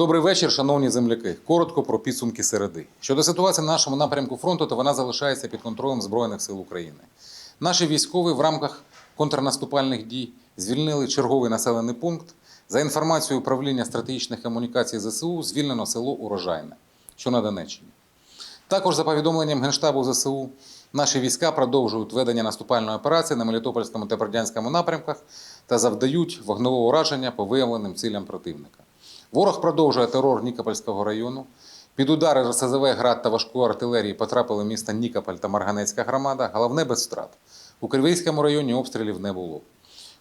Добрий вечір, шановні земляки. Коротко про підсумки середи. Щодо ситуації на нашому напрямку фронту, то вона залишається під контролем Збройних сил України. Наші військові в рамках контрнаступальних дій звільнили черговий населений пункт. За інформацією управління стратегічних комунікацій ЗСУ, звільнено село Урожайне, що на Донеччині. Також, за повідомленням Генштабу ЗСУ, наші війська продовжують ведення наступальної операції на Мелітопольському та Бердянському напрямках та завдають вогневого ураження по виявленим цілям противника. Ворог продовжує терор Нікопольського району. Під удари РСЗВ град та важкої артилерії потрапили міста Нікополь та Марганецька громада. Головне без втрат. У Кривійському районі обстрілів не було.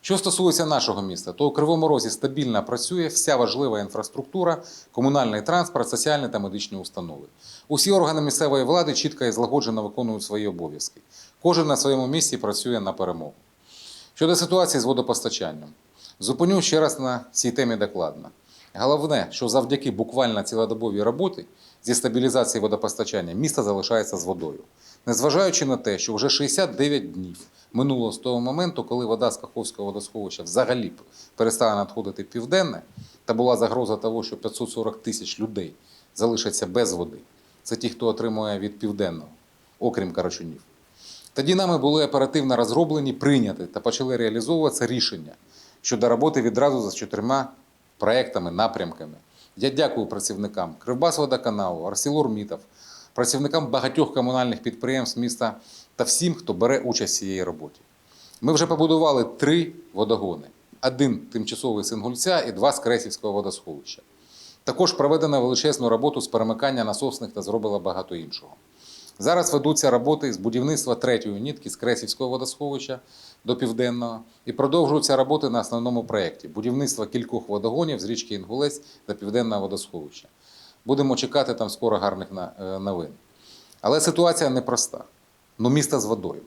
Що стосується нашого міста, то у Кривому Розі стабільно працює вся важлива інфраструктура, комунальний транспорт, соціальні та медичні установи. Усі органи місцевої влади чітко і злагоджено виконують свої обов'язки. Кожен на своєму місці працює на перемогу. Щодо ситуації з водопостачанням, зупиню ще раз на цій темі докладно. Головне, що завдяки буквально цілодобовій роботі зі стабілізації водопостачання місто залишається з водою. Незважаючи на те, що вже 69 днів минуло з того моменту, коли вода з Каховського водосховища взагалі перестала надходити південне, та була загроза того, що 540 тисяч людей залишаться без води. Це ті, хто отримує від південного, окрім Карачунів. Тоді нами були оперативно розроблені, прийняті та почали реалізовуватися рішення щодо роботи відразу за чотирма проектами, напрямками. Я дякую працівникам Кривбасводоканалу, Арселормітов, працівникам багатьох комунальних підприємств міста та всім, хто бере участь в цій роботі. Ми вже побудували три водогони: один тимчасовий з Інгульця і два з Кресівського водосховища. Також проведено величезну роботу з перемикання насосних та зробила багато іншого. Зараз ведуться роботи з будівництва третьої нітки з Кресівського водосховища до південного і продовжуються роботи на основному проєкті будівництва кількох водогонів з річки Інгулець до південного водосховища. Будемо чекати там скоро гарних е, новин. Але ситуація непроста. Ну, місто з водою.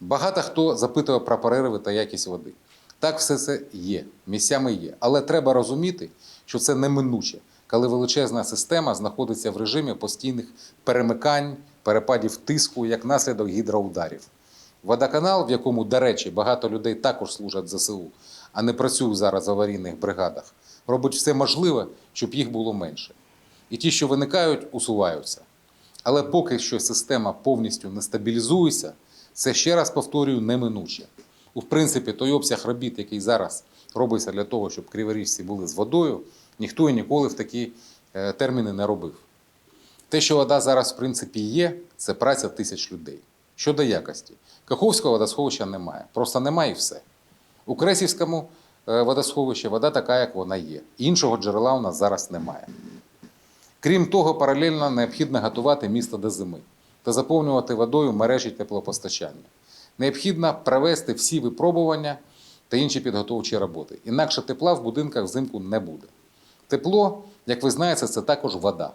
Багато хто запитує про перериви та якість води. Так все це є, місцями є. Але треба розуміти, що це неминуче, коли величезна система знаходиться в режимі постійних перемикань, перепадів тиску як наслідок гідроударів. Водоканал, в якому, до речі, багато людей також служать ЗСУ, а не працюють зараз в аварійних бригадах, робить все можливе, щоб їх було менше. І ті, що виникають, усуваються. Але поки що система повністю не стабілізується, це ще раз повторюю неминуче. У принципі, той обсяг робіт, який зараз робиться для того, щоб криворіжці були з водою, ніхто і ніколи в такі е, терміни не робив. Те, що вода зараз в принципі є, це праця тисяч людей. Щодо якості, Каховського водосховища немає. Просто немає і все. У Кресівському е, водосховищі вода така, як вона є. Іншого джерела у нас зараз немає. Крім того, паралельно необхідно готувати місто до зими та заповнювати водою мережі теплопостачання. Необхідно провести всі випробування та інші підготовчі роботи. Інакше тепла в будинках взимку не буде. Тепло, як ви знаєте, це також вода.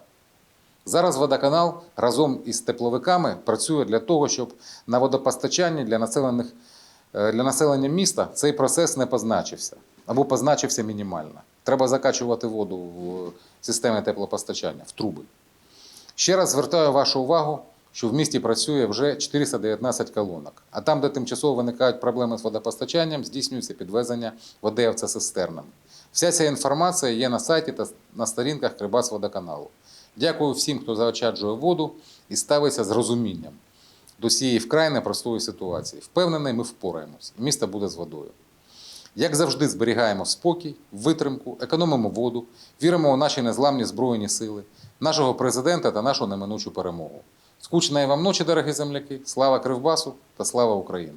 Зараз водоканал разом із тепловиками працює для того, щоб на водопостачанні для, населених, е, для населення міста цей процес не позначився або позначився мінімально. Треба закачувати воду в системи теплопостачання, в труби. Ще раз звертаю вашу увагу, що в місті працює вже 419 колонок. А там, де тимчасово виникають проблеми з водопостачанням, здійснюється підвезення води автоцистернами. Вся ця інформація є на сайті та на сторінках Крибасводоканалу. Дякую всім, хто заощаджує воду і ставиться з розумінням до цієї вкрай непростої ситуації. Впевнений, ми впораємось. Місто буде з водою. Як завжди, зберігаємо спокій, витримку, економимо воду, віримо у наші незламні збройні сили, нашого президента та нашу неминучу перемогу. Скучної вам ночі, дорогі земляки! Слава Кривбасу та слава Україні!